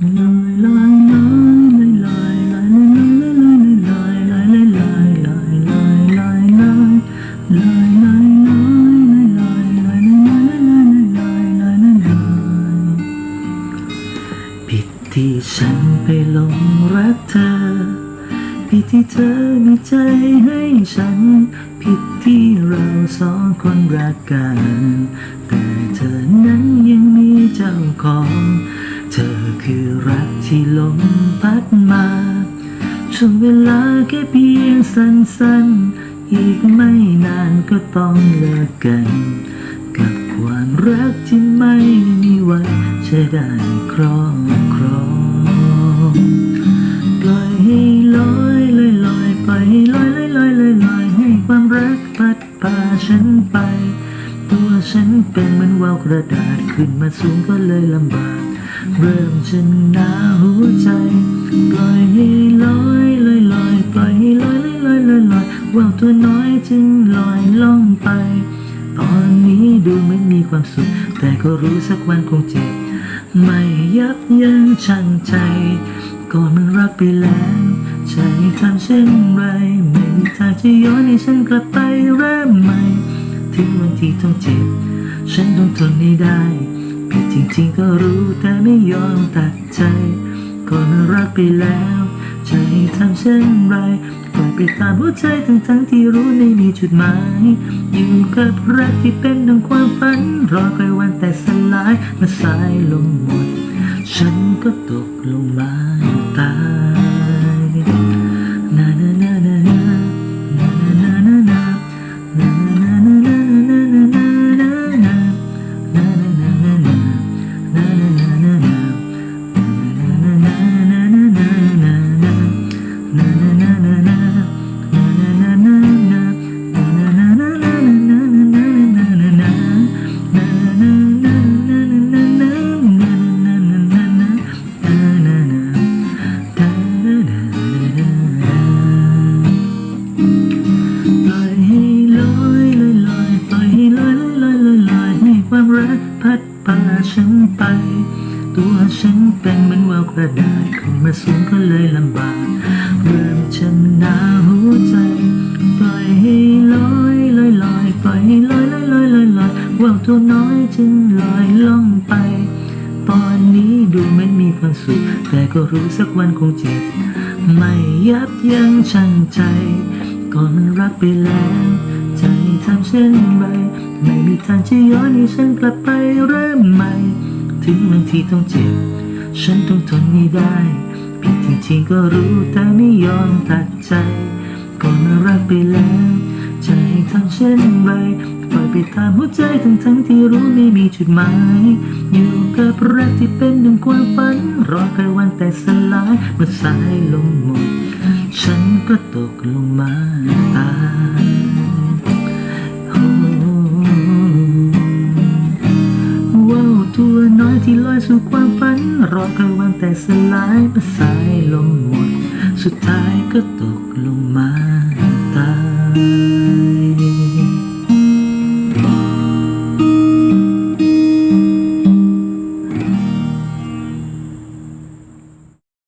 ผิดที่ฉันไปหลงรักเธอ ผิดที่เธอมีใจให้ฉัน ผิดที่เราสองคนรักกัน แต่เธอนั้นยังมีเจ้าของ คือรักที่ลมพัดมาช่วงเวลาแค่เพียงสั้นๆ อีกไม่นานก็ต้องเลิกกัน กับความรักที่ไม่มีวันจะได้ครอบครองปล่อยให้ลอยลอยลอยไปลอยลอยลอยลอยลอยให้ความรักพัดพาฉันไป ตัวฉันเป็นเหมือนว่าวกระดาษขึ้นมาสูงก็เลยลำบาก เริ่มจะหนาหัวใจ ปล่อยให้ลอยลอยลอยปล่อยให้ลอยลอยลอยลอยลอยว่าวตัวน้อยจึงลอยล่องไป ตอนนี้ดูเหมือนมีความสุข แต่ก็รู้สักวันคงเจ็บ ไม่ยับยั้งชั่งใจ ก่อนมันรักไปแล้วให้ทำเช่นไรไม่มีทางจะย้อนให้ฉันกลับไปเริ่มใหม่ ถึงวันที่ต้องเจ็บ ฉันต้องทนให้ได้ จริงๆก็รู้แต่ไม่ยอมตัดใจก่อนรักไปแล้วจะให้ทำเช่นไรปล่อยไปตามหัวใจทั้งๆที่รู้ไม่มีจุดหมาย อยู่กับรักที่เป็นดังความฝัน รอคอยวันแต่สลายเมื่อสายลมหมด ฉันก็ตกลงมาตาย ฉันไป ตัวฉันเป็นเหมือนว่าวกระดาษขึ้นมาสูงก็เลยลำบากเริ่มชนะหัวใจ ปล่อยให้ลอยลอยลอยปล่อยให้ลอยลอยลอยลอยลอยว่าวตัวน้อยจึงลอยล่องไป ตอนนี้ดูเหมือนมีความสุข แต่ก็รู้สักวันคงเจ็บ ไม่ยับยั้งชั่งใจ ก่อนมันรักไปแล้วให้ทำเช่นไรไม่มีทางจะย้อนให้ฉันกลับไปเริ่มใหม่ ถึงบางทีต้องเจ็บ ฉันต้องทนไม่ได้ผิดจริงๆก็รู้แต่ไม่ยอมตัดใจก่อนมันรักไปแล้วให้ทำเช่นไรปล่อยไปตามหัวใจทั้งทั้งที่รู้ไม่มีจุดหมาย อยู่กับรักที่เป็นดังความฝัน รอแค่วันแต่สลายเมื่อสายลมหมด ฉันก็ตกลงมาตาย ที่ลอยสู่ความฝัน รอกลางวันแต่สลายไปสายลมหมด สุดท้ายก็ตกลงมา